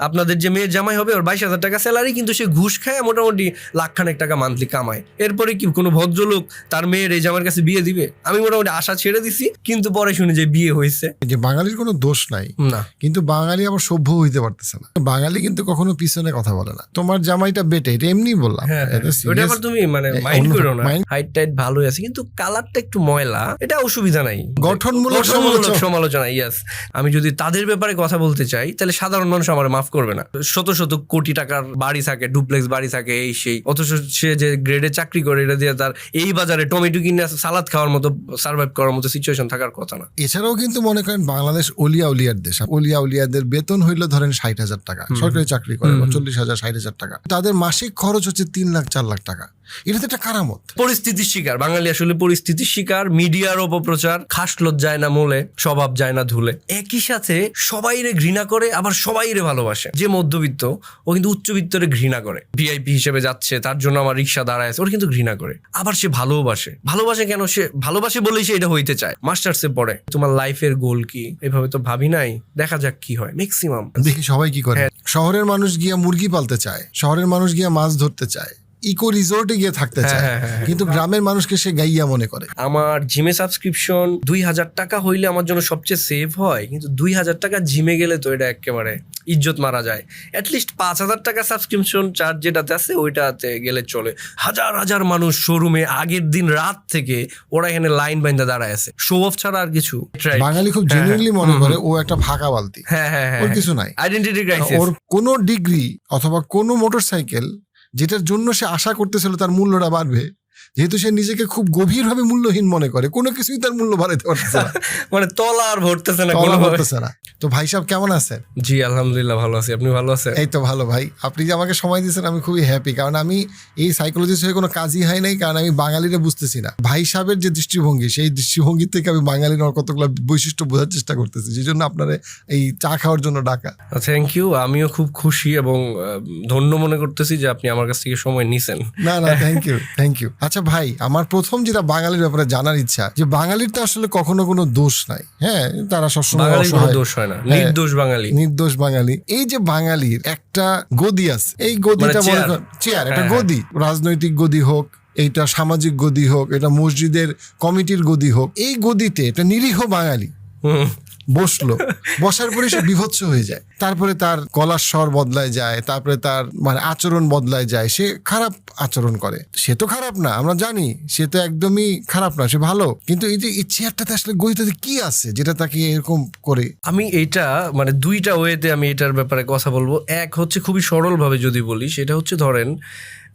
আপনাদের যে মেয়ের জামাই হবে ওর বাইশ হাজার টাকা স্যালারি কিন্তু সে ঘুষ খায় মোটামুটি লাখ খানেক টাকা মান্থলি কামায়। এরপরে কি কোনো ভদ্রলোক তার মেয়ের এই জামার কাছে বিয়ে দিবে? আমি মোটামুটি আশা ছেড়ে দিছি কিন্তু পরে শুনি যে বিয়ে হয়েছে। যে বাঙালির কোনো দোষ নাই না। কিন্তু বাঙালি আবার সভ্য হইতে পারতেছে না। বাঙালি কিন্তু কখনো পিছনে কথা বলে না। তোমার জামাইটা বেটে এটা এমনি বললাম। হ্যাঁ ওটা আবার তুমি মানে মাইন্ড করো না। হাইট টাইট ভালোই আছে কিন্তু কালারটা একটু ময়লা এটা অসুবিধা নাই। গঠনমূলক। সমালোচনা। ইয়াস আমি যদি তাদের ব্যাপারে কথা বলতে চাই তাহলে সাধারণ মানুষ আমার মাফ করবে না। শত শত কোটি টাকার বাড়ি থাকে ডুপ্লেক্স বাড়ি থাকে এই সেই। অথচ সে যে গ্রেডে চাকরি করে এটা দিয়ে তার এই বাজারে টমেটো কিনে সালাদ খাওয়ার মতো সার্ভাইভ করার মতো সিচুয়েশন থাকার কথা না। এছাড়াও কিন্তু মনে করেন বাংলাদেশ অলিয়া উলিয়ার দেশ। অলিয়া উলিয়াদের বেতন হইল ধরেন ষাট হাজার টাকা। সরকারি চাকরি করে চল্লিশ হাজার ষাট হাজার টাকা। তাদের মাসিক খরচ হচ্ছে তিন লাখ চার লাখ টাকা। এটা তো একটা কারামত। পরিস্থিতির শিকার। বাঙালি আসলে পরিস্থিতির শিকার। মিডিয়ার অপপ্রচার। খাসলত যায় না মোলে স্বভাব যায় না ধুলে। একই সাথে সবাইরে ঘৃণা করে আবার সবাইরে ভালোবাসে। যে মধ্যবিত্ত ও কিন্তু উচ্চবিত্তরে ঘৃণা করে। ভিআইপি হিসেবে যাচ্ছে তার জন্য আমার রিক্সা দাঁড়ায় আছে ওর কিন্তু ঘৃণা করে। আবার সে ভালোবাসে। ভালোবাসে কেন? সে ভালোবাসে বলেই সে এটা হইতে চায়। মাস্টার্স মাস্টার্সে পড়ে। তোমার লাইফের গোল কি? এভাবে তো ভাবি নাই। দেখা যাক কি হয়। ম্যাক্সিমাম দেখি সবাই কি করে। হ্যাঁ। শহরের মানুষ গিয়া মুরগি পালতে চায়। শহরের মানুষ গিয়া মাছ ধরতে চায়। ইকো রিসোর্টে গিয়ে থাকতে চায়। হ্যাঁ, হ্যাঁ, হ্যাঁ। কিন্তু গ্রামের মানুষকে সে গাইয়া মনে করে। আমার জিমে সাবস্ক্রিপশন দুই হাজার টাকা হইলে আমার জন্য সবচেয়ে সেভ হয় কিন্তু দুই হাজার টাকা জিমে গেলে তো এটা একেবারে ইজ্জত মারা যায়। অ্যাটলিস্ট পাঁচ হাজার টাকা সাবস্ক্রিপশন চার্জ যেটাতে আছে ওইটাতে গেলে চলে। হাজার হাজার মানুষ শোরুমে আগের দিন রাত থেকে ওরা এখানে লাইন বাইন্দা দাঁড়ায় আছে। শো অফ ছাড়া আর কিছু বাঙালি খুব জেনুইনলি মনে করে ও একটা ফাঁকা বালতি। হ্যাঁ হ্যাঁ হ্যাঁ কিছু নাই। আইডেন্টিটি ক্রাইসিস ওর কোনো ডিগ্রি অথবা কোনো মোটরসাইকেল যেটার জন্য সে আশা করতেছিল তার মূল্যটা বাড়বে। যেহেতু সে নিজেকে খুব গভীরভাবে মূল্যহীন মনে করে কোনো কিছুই তার মূল্য বাড়াইতে পারতেছে না। মানে তলা আর ভরতেছে না কলা কোনোভাবে। করতেছে না। তো ভাই সাহেব কেমন আছেন? জি আলহামদুলিল্লাহ ভালো আছি। আপনি ভালো আছেন? এই তো ভালো ভাই। আপনি যে আমাকে সময় দিয়েছেন আমি খুবই হ্যাপি কারণ আমি এই সাইকোলজিস্ট হয়ে কোনো কাজই হয় নাই কারণ আমি বাঙালিরা বুঝতেছি না। ভাই সাহেবের যে দৃষ্টিভঙ্গি সেই দৃষ্টিভঙ্গি থেকে আমি বাঙালির কতগুলো বৈশিষ্ট্য বোঝার চেষ্টা করতেছি সেই জন্য আপনারা এই চা খাওয়ার জন্য ডাকা। থ্যাংক ইউ আমিও খুব খুশি এবং ধন্য মনে করতেছি যে আপনি আমার কাছ থেকে সময় নিছেন। না না থ্যাংক ইউ থ্যাংক ইউ আচ্ছা ভাই আমার প্রথম যেটা বাঙালির ব্যাপারে জানার ইচ্ছা যে বাঙালির তো আসলে কখনো কোনো দোষ নাই হ্যাঁ? তারা সবসময় দোষ হয় না। হ্যাঁ। নির্দোষ বাঙালি। নির্দোষ বাঙালি। এই যে বাঙালির একটা গদি আছে এই গদিটা মানে মনে চেয়ার। কর চেয়ার একটা হ্যাঁ, গদি। রাজনৈতিক গদি হোক এইটা সামাজিক গদি হোক এটা মসজিদের কমিটির গদি হোক এই গদিতে একটা নিরীহ বাঙালি। বসল। বসার পরে সে বিভৎস হয়ে যায়। তারপরে তার গলার স্বর বদলায় যায়, তারপরে তার মানে আচরণ বদলায় যায়। সে খারাপ আচরণ করে। সে তো খারাপ না, আমরা জানি। সে তো একদমই খারাপ না, সে ভালো। কিন্তু এই যে এই চেয়ারটাতে আসলে গদিটাতে কি আছে, যেটা তাকে এরকম করে? আমি এইটা মানে দুইটা ওয়েতে আমি এটার ব্যাপারে কথা বলব। এক হচ্ছে খুবই সরলভাবে যদি বলি, সেটা হচ্ছে ধরেন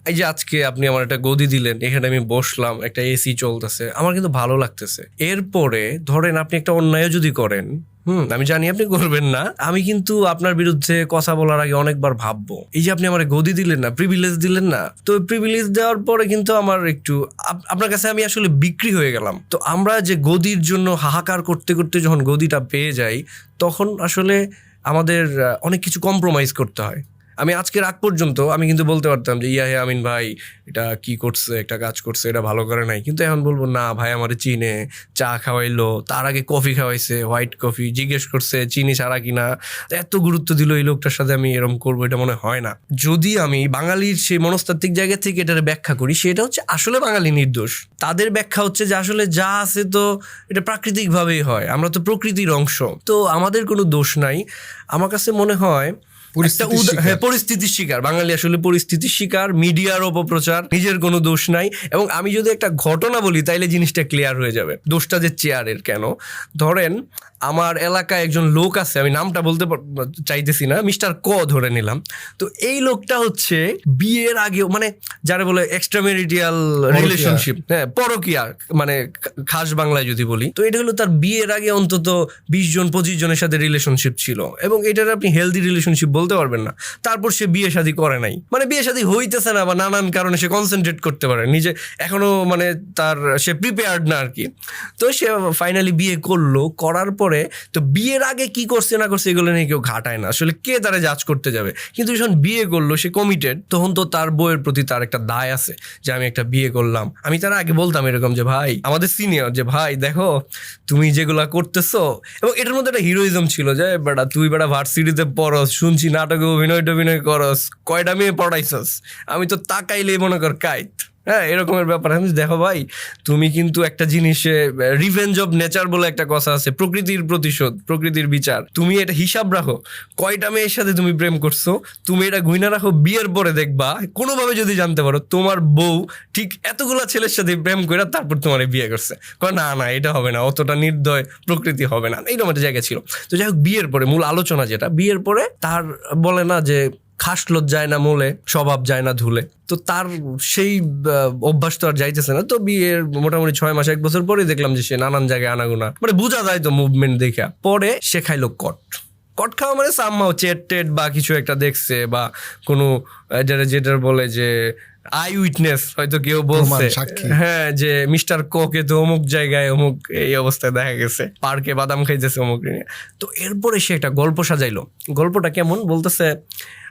এই যে আজকে আপনি আমার একটা গদি দিলেন, এখানে আমি বসলাম, একটা এসি চলতেছে, আমার কিন্তু ভালো লাগতেছে। এরপরে ধরেন আপনি একটা অন্যায় যদি করেন, হুম, আমি জানি আপনি করবেন না, আমি কিন্তু আপনার বিরুদ্ধে কথা বলার আগে অনেকবার ভাববো। এই যে আপনি আমার গদি দিলেন না প্রিভিলেজ দিলেন না, তো প্রিভিলেজ দেওয়ার পরে কিন্তু আমার একটু, আপ- আপনার কাছে আমি আসলে বিক্রি হয়ে গেলাম। তো আমরা যে গদির জন্য হাহাকার করতে করতে যখন গদিটা পেয়ে যাই, তখন আসলে আমাদের অনেক কিছু কম্প্রোমাইজ করতে হয়। আমি আজকের আগ পর্যন্ত আমি কিন্তু বলতে পারতাম যে, ইয়া আমিন ভাই, এটা কি করছে? একটা কাজ করছে, এটা ভালো করে নাই। কিন্তু এখন বলব, না ভাই, আমার চিনে, চা খাওয়াইলো, তার আগে কফি খাওয়াইছে, হোয়াইট কফি, জিজ্ঞেস করছে, চিনি ছাড়া কিনা? এত গুরুত্ব দিল এই লোকটার সাথে আমি এরকম করব, এটা মনে হয় না। যদি আমি বাঙালির সেই মনস্তাত্ত্বিক জায়গা থেকে এটার ব্যাখ্যা করি, সেটা হচ্ছে আসলে বাঙালি নির্দোষ। তাদের ব্যাখ্যা হচ্ছে যে, আসলে যা আছে তো এটা প্রাকৃতিকভাবেই হয়, আমরা তো প্রকৃতির অংশ। তো আমাদের কোনো দোষ নাই। আমার কাছে মনে হয় পরিস্থিতির হ্যাঁ, পরিস্থিতির শিকার। বাঙালি আসলে পরিস্থিতির শিকার মিডিয়ার অপপ্রচার নিজের কোনো দোষ নাই। এবং আমি যদি একটা ঘটনা বলি তাইলে জিনিসটা ক্লিয়ার হয়ে যাবে। দোষটা যে চেয়ারের কেন? ধরেন আমার এলাকায় একজন লোক আছে আমি নামটা বলতে চাইতেছি না মিস্টার ক ধরে নিলাম। তো এই লোকটা হচ্ছে বিয়ের আগেও মানে যারা বলে এক্সট্রা ম্যারিটিয়াল রিলেশনশিপ হ্যাঁ পরকিয়া মানে খাস বাংলায় যদি বলি। তো এটা হলো তার বিয়ের আগে অন্তত বিশ জন পঁচিশ জনের সাথে রিলেশনশিপ ছিল এবং এটার আপনি হেলদি রিলেশনশিপ বলতে পারবেন না। তারপর সে বিয়ে শাদী করে নাই। মানে বিয়ে শাদী হইতেছে না বা নানান কারণে সে কনসেন্ট্রেট করতে পারে নিজে এখনও মানে তার সে প্রিপেয়ার্ড না আর কি। তো সে ফাইনালি বিয়ে করল করার পরে করে, তো বিয়ের আগে কি করছে না করছে এগুলো নিয়ে কেউ ঘাটায় না। আসলে কে তারা জাজ করতে যাবে? কিন্তু যখন বিয়ে করল, সে কমিটেড তখন তো তার বইয়ের প্রতি তার একটা দায় আছে যে আমি একটা বিয়ে করলাম। আমি তারা আগে বলতাম এরকম যে, ভাই, আমাদের সিনিয়র যে, ভাই, দেখো, তুমি যেগুলা করতেছো এবং এটার মধ্যে একটা হিরোইজম ছিল যে বেটা তুই বেটা ভার্সিটিতে পড়স, শুনছি নাটকে অভিনয় টভিনয় করস কয়টা মেয়ে পড়াইছস? আমি তো তাকাইলেই মনে কর, কাইত। হ্যাঁ এরকমের ব্যাপার। আমি দেখো ভাই, তুমি কিন্তু একটা জিনিসে রিভেঞ্জ অফ নেচার বলে একটা কথা আছে, প্রকৃতির প্রতিশোধ, প্রকৃতির বিচার। তুমি এটা হিসাব রাখো, কয়টা মেয়ের সাথে তুমি প্রেম করছ, তুমি এটা গুইনা রাখো, বিয়ের পরে দেখবা, কোনোভাবে যদি জানতে পারো, তোমার বউ ঠিক এতগুলা ছেলের সাথে প্রেম করে তারপর তোমার বিয়ে করছে। না না, এটা হবে না, অতটা নির্দয় প্রকৃতি হবে না। এইরকম একটা জায়গা ছিল। তো যাই হোক, বিয়ের পরে মূল আলোচনা যেটা, বিয়ের পরে তার বলে না যে খাসলত যায় না মূলে, স্বভাব যায় না ধুলে। তো তার সেই অভ্যাস তো আর যাইতেছে না। তো বিয়ের মোটামুটি ছয় মাস, এক বছর পরে দেখলাম যে সে নানান জায়গায় আনাগোনা। মানে বোঝা যায় তো মুভমেন্ট দেখা। পরে সে খাইলো কট। কট খাওয়া মানে সাম্মাও চেট টেট বা কিছু একটা দেখছে বা কোনো যেটা যেটার বলে যে আই উইটনেস হয়তো কেউ বলছে। হ্যাঁ যে মিস্টার কোকে তো অমুক জায়গায় অমুক এই অবস্থায় দেখা গেছে। পার্কে বাদাম খাইতেছে অমুক নিয়ে। তো এরপরে সে একটা গল্প সাজাইলো। গল্পটা কেমন? বলতেছে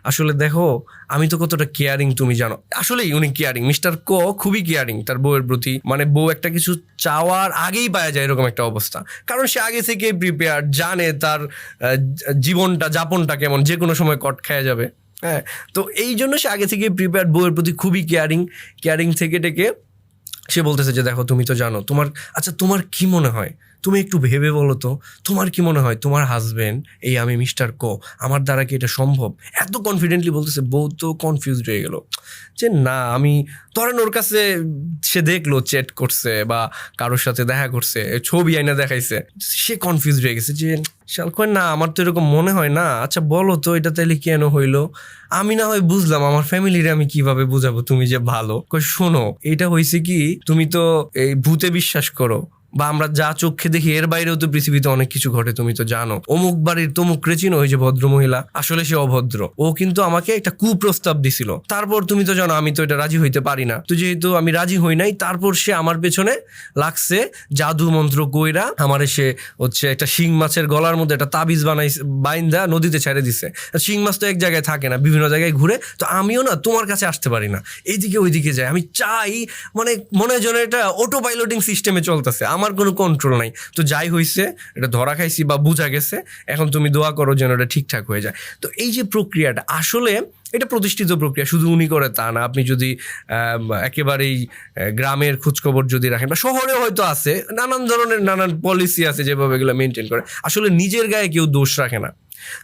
আসলে দেখো আমি তো কতটা কেয়ারিং তুমি জানো। আসলেই উনি কেয়ারিং মিস্টার কো খুবই কেয়ারিং তার বউয়ের প্রতি। মানে বউ একটা কিছু চাওয়ার আগেই পাওয়া যায় এরকম একটা অবস্থা। কারণ সে আগে থেকে প্রিপেয়ার জানে তার জীবনটা যাপনটা কেমন। যে কোনো সময় কট খাওয়া যাবে। হ্যাঁ তো এই জন্য সে আগে থেকে প্রিপেয়ার বউয়ের প্রতি খুবই কেয়ারিং কেয়ারিং থেকে টেকে সে বলতেছে যে, দেখো, তুমি তো জানো, তোমার আচ্ছা তোমার কি মনে হয়? তুমি একটু ভেবে বলো তো, তোমার কি মনে হয় তোমার হাজবেন্ড এই আমি মিস্টার কো, আমার দ্বারা কি এটা সম্ভব? এত কনফিডেন্টলি বলতেছে, বউ তো কনফিউজড হয়ে গেল। যে না, আমি, ধরেন ওর কাছে সে দেখল চ্যাট করছে বা কারোর সাথে দেখা করছে, ছবি আইনা দেখাইছে, সে কনফিউজ হয়ে গেছে যে, শাল কয়, না, আমার তো এরকম মনে হয় না। আচ্ছা বলো তো, এটা তাইলে কেন হইল? আমি না হয় বুঝলাম, আমার ফ্যামিলির আমি কীভাবে বুঝাবো তুমি যে ভালো? কই শোনো, এটা হয়েছে কি, তুমি তো এই ভূতে বিশ্বাস করো বা আমরা যা চোখে দেখি, এর বাইরেও তো পৃথিবীতে অনেক কিছু ঘটে, তুমি তো জানো। অমুক বাড়ির তমুক রেচিনো ওই যে ভদ্র মহিলা আসলে সে অভদ্র। ও কিন্তু আমাকে একটা কুপ্রস্তাব দিছিল। তারপর তুমি তো জানো, আমি তো এটা রাজি হইতে পারি না। তো যেহেতু আমি রাজি হই নাই, তারপর সে আমার পেছনে লাগছে জাদু মন্ত্র কইরা আমার সে হচ্ছে একটা শিং মাছের গলার মধ্যে একটা তাবিজ বানাই, বাইন্দা নদীতে ছেড়ে দিছে। শিং মাছ তো এক জায়গায় থাকে না, বিভিন্ন জায়গায় ঘুরে, তো আমিও না তোমার কাছে আসতে পারি না। এইদিকে ওইদিকে যাই আমি চাই মানে মনে হয় যেন এটা অটো পাইলটিং সিস্টেমে চলতেছে। আমার কোনো কন্ট্রোল নাই। তো যাই হয়েছে এটা ধরা খাইছি বা বোঝা গেছে, এখন তুমি দোয়া করো যেন এটা ঠিকঠাক হয়ে যায়। তো এই যে প্রক্রিয়াটা, আসলে এটা প্রতিষ্ঠিত প্রক্রিয়া, শুধু উনি করে তা না, আপনি যদি একেবারেই গ্রামের খোঁজখবর যদি রাখেন, বা শহরে হয়তো আছে, নানান ধরনের নানান পলিসি আছে যেভাবে এগুলো মেনটেন করে। আসলে নিজের গায়ে কেউ দোষ রাখে না।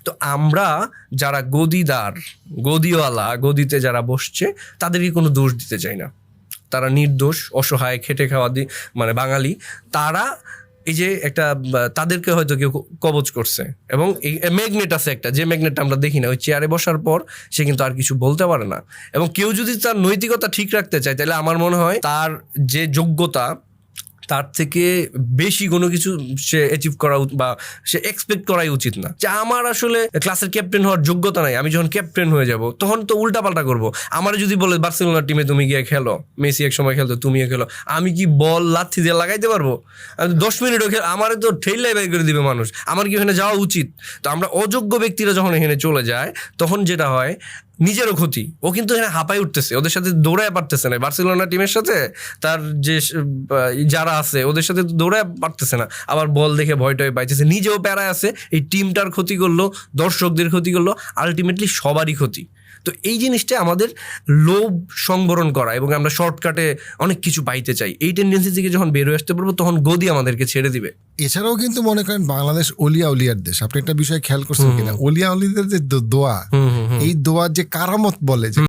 তো আমরা যারা গদিদার, গদিওয়ালা, গদিতে যারা বসছে, তাদেরকে কোনো দোষ দিতে চাই না। তারা নির্দোষ, অসহায়, খেটে খাওয়া মানে বাঙালি, তারা এই যে একটা তাদেরকে হয়তো কেউ কবচ করছে। এবং এই ম্যাগনেট আছে একটা, যে ম্যাগনেটটা আমরা দেখি না, ওই চেয়ারে বসার পর সে কিন্তু আর কিছু বলতে পারে না। এবং কেউ যদি তার নৈতিকতা ঠিক রাখতে চায়, তাহলে আমার মনে হয় তার যে যোগ্যতা তার থেকে বেশি কোনো কিছু সে অ্যাচিভ করা বা সে এক্সপেক্ট করাই উচিত না। যে আমার আসলে ক্লাসের ক্যাপ্টেন হওয়ার যোগ্যতা নাই, আমি যখন ক্যাপ্টেন হয়ে যাব, তখন তো উল্টাপাল্টা করব। আমার যদি বলে, বার্সেলোনার টিমে তুমি গিয়ে খেলো, মেসি এক সময় খেলতো, তুমিও খেলো, আমি কি বল লাথি দিয়ে লাগাইতে পারব? আমি দশ মিনিটও খেল, আমার তো ঠেললাই বের করে দিবে মানুষ। আমার কি ওখানে যাওয়া উচিত? তো আমরা অযোগ্য ব্যক্তিরা যখন এখানে চলে যায়, তখন যেটা হয় নিজেরও ক্ষতি। ও কিন্তু এখানে হাঁপাই উঠতেছে, ওদের সাথে দৌড়ায় পারতেছে না। বার্সেলোনা টিমের সাথে তার যে যারা আছে, ওদের সাথে দৌড়ায় পারতেছে না। আবার বল দেখে ভয় টয় পাইতেছে। নিজেও প্যারায় আছে, এই টিমটার ক্ষতি করল, দর্শকদের ক্ষতি করল আলটিমেটলি সবারই ক্ষতি। তো এই জিনিসটা আমাদের লোভ সংবরণ করা এবং আমরা শর্টকাটে অনেক কিছু পাইতে চাই। এই টেন্ডেন্সি থেকে যখন বেরোয় আসতে পারব তখন গদি আমাদেরকে ছেড়ে দিবে। এছাড়াও কিন্তু মনে করেন বাংলাদেশ অলিয়া উলিয়ার দেশ। আপনি একটা বিষয় খেয়াল করছেন কিনা? অলিয়া উলিদের যে দোয়া এই দোয়া যে কারামত বলে যে